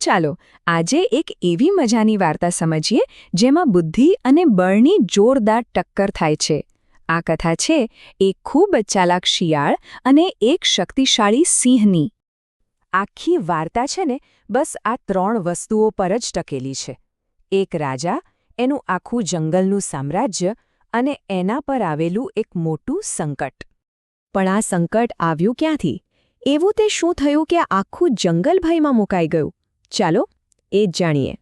ચાલો, આજે એક એવી મજાની વાર્તા સમજીએ જેમાં બુદ્ધિ અને બળની જોરદાર ટક્કર થાય છે. આ કથા છે, એક ખૂબ ચાલાક શિયાળ અને એક શક્તિશાળી સિંહની. આખી વાર્તા છે ને, બસ આ ત્રણ વસ્તુઓ પર જ ટકેલી છે. એક રાજા, એનું આખું જંગલનું સામ્રાજ્ય અને એના પર આવેલું એક મોટું સંકટ. પણ આ સંકટ આવ્યું ક્યાંથી? એવું તે શું થયું કે આખું જંગલ ભયમાં મુકાઈ ગયું? ચાલો એ જ જાણીએ.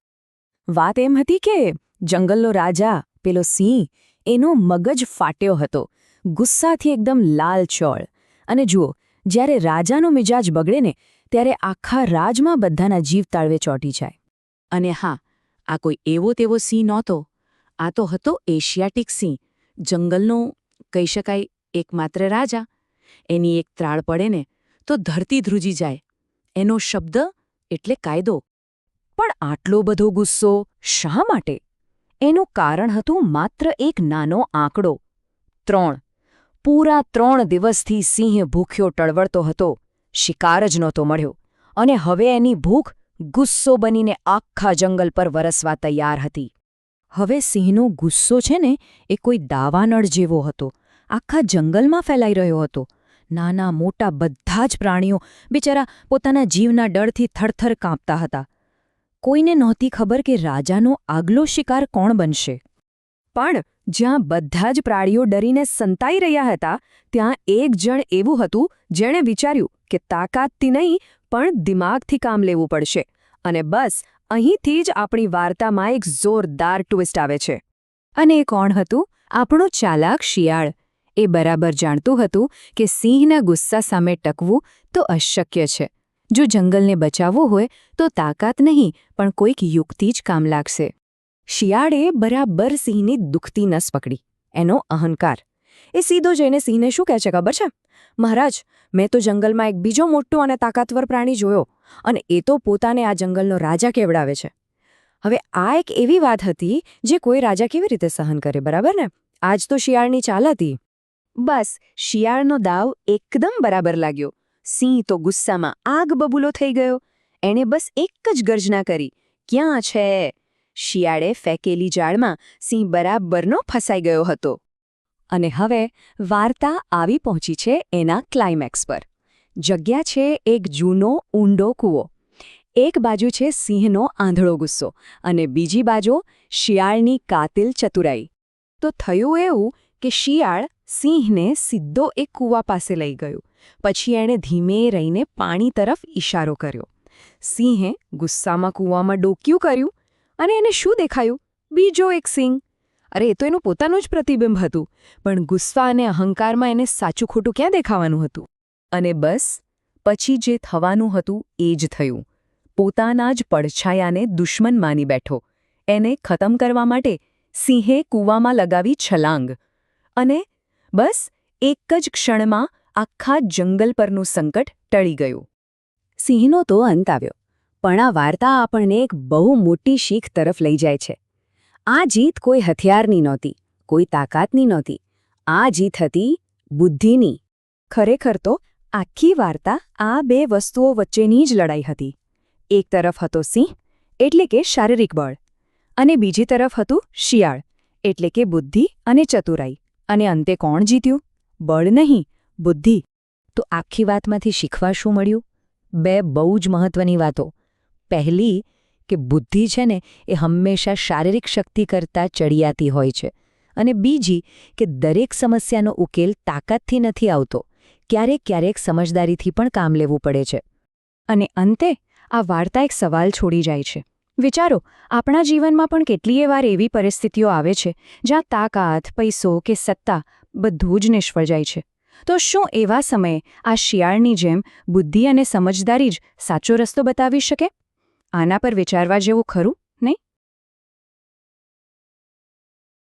વાત એમ હતી કે જંગલનો રાજા, પેલો સિંહ, એનો મગજ ફાટ્યો હતો. ગુસ્સાથી એકદમ લાલચોળ અને જુઓ, જ્યારે રાજાનો મિજાજ બગડે ને, ત્યારે આખા રાજમાં બધાના જીવ તાળવે ચોંટી જાય. અને હા, આ કોઈ એવો તેવો સિંહ નહોતો. આ તો હતો એશિયાટિક સિંહ. જંગલનો, કહી શકાય, એકમાત્ર રાજા. એની એક ત્રાળ પડે ને, તો ધરતી ધ્રુજી જાય. એનો શબ્દ એટલે કાયદો. પણ આટલો બધો ગુસ્સો શા માટે? એનું કારણ હતું માત્ર એક નાનો આંકડો. ત્રણ. પૂરા ત્રણ દિવસથી સિંહ ભૂખ્યો ટળવળતો હતો. શિકાર જ નહોતો મળ્યો. અને હવે એની ભૂખ ગુસ્સો બનીને આખા જંગલ પર વરસવા તૈયાર હતી. હવે સિંહનો ગુસ્સો છે ને એ કોઈ દાવાનળ જેવો હતો. આખા જંગલમાં ફેલાઈ રહ્યો હતો. નાના મોટા બધા જ પ્રાણીઓ બિચારા પોતાના જીવના ડરથી થરથર કાંપતા હતા. કોઈને નહોતી ખબર કે રાજાનો આગલો શિકાર કોણ બનશે. પણ જ્યાં બધા જ પ્રાણીઓ ડરીને સંતાઈ રહ્યા હતા, ત્યાં એક જણ એવું હતું જેણે વિચાર્યું કે તાકાતથી નહીં, પણ દિમાગથી કામ લેવું પડશે. અને બસ, અહીંથી જ આપણી વાર્તામાં એક જોરદાર ટ્વિસ્ટ આવે છે. અને એ કોણ હતું? આપણો ચાલાક શિયાળ. એ બરાબર જાણતું હતું કે સિંહના ગુસ્સા સામે ટકવું તો અશક્ય છે. જો જંગલને બચાવવું હોય તો તાકાત નહીં, પણ કોઈક યુક્તિ જ કામ લાગશે. શિયાળે બરાબર સિંહની દુખતી નસ પકડી. એનો અહંકાર. એ સીધો જઈને સિંહને શું કહે છે ખબર છે? મહારાજ, મેં તો જંગલમાં એક બીજો મોટો અને તાકાતવર પ્રાણી જોયો, અને એ તો પોતાને આ જંગલનો રાજા કેવડાવે છે. હવે આ એક એવી વાત હતી જે કોઈ રાજા કેવી રીતે સહન કરે, બરાબર ને? આજ તો શિયાળની ચાલ હતી. બસ, શિયાળનો દાવ એકદમ બરાબર લાગ્યો. સિંહ તો ગુસ્સામાં આગ બબૂલો થઈ ગયો. એણે બસ એક જ ગર્જના કરી, ક્યાં છે? શિયાળે ફેંકેલી જાળમાં સિંહ બરાબરનો ફસાઈ ગયો હતો. અને હવે વાર્તા આવી પહોંચી છે એના ક્લાઇમેક્સ પર. જગ્યા છે એક જૂનો ઊંડો કૂવો. એક બાજુ છે સિંહનો આંધળો ગુસ્સો અને બીજી બાજુ શિયાળની કાતિલ ચતુરાઈ. તો થયું એવું કે શિયાળ સિંહને સીધો એક કૂવા પાસે લઈ ગયો. પછી એણે ધીમે રહીને પાણી તરફ ઇશારો કર્યો. સિંહે ગુસ્સામાં કૂવામાં ડોક્યું કર્યું અને એને શું દેખાયું? બીજો એક સિંહ. અરે, એ તો એનું પોતાનું જ પ્રતિબિંબ હતું, પણ ગુસ્સા અને અહંકારમાં એને સાચું ખોટું ક્યાં દેખાવાનું હતું? અને બસ, પછી જે થવાનું હતું એ જ થયું. પોતાના જ પડછાયાને દુશ્મન માની બેઠો. એને ખતમ કરવા માટે સિંહે કૂવામાં લગાવી છલાંગ. અને બસ એક જ ક્ષણમાં આખા જંગલ પરનું સંકટ ટળી ગયું. સિંહનો તો અંત આવ્યો, પણ આ વાર્તા આપણને એક બહુ મોટી શીખ તરફ લઈ જાય છે. આ જીત કોઈ હથિયારની નહોતી, કોઈ તાકાતની નહોતી. આ જીત હતી બુદ્ધિની. ખરેખર તો આખી વાર્તા આ બે વસ્તુઓ વચ્ચેની જ લડાઈ હતી. એક તરફ હતો સિંહ, એટલે કે શારીરિક બળ, અને બીજી તરફ હતું શિયાળ, એટલે કે બુદ્ધિ અને ચતુરાઈ. અને અંતે કોણ જીત્યું? બળ નહીં, બુદ્ધિ. તો આખી વાતમાંથી શીખવા શું મળ્યું? બે બહુ જ મહત્વની વાતો. પહેલી, કે બુદ્ધિ છે ને, એ હંમેશા શારીરિક શક્તિ કરતાં ચડિયાતી હોય છે. અને બીજી, કે દરેક સમસ્યાનો ઉકેલ તાકાતથી નથી આવતો. ક્યારેક ક્યારેક સમજદારીથી પણ કામ લેવું પડે છે. અને અંતે, આ વાર્તા એક સવાલ છોડી જાય છે. વિચારો, આપણા જીવનમાં પણ કેટલીય વાર એવી પરિસ્થિતિઓ આવે છે, જ્યાં તાકાત, પૈસો કે સત્તા બધું જ નિષ્ફળ જાય છે. તો શું એવા સમયે આ શિયાળની જેમ બુદ્ધિ અને સમજદારી જ સાચો રસ્તો બતાવી શકે? આના પર વિચારવા જેવું ખરું?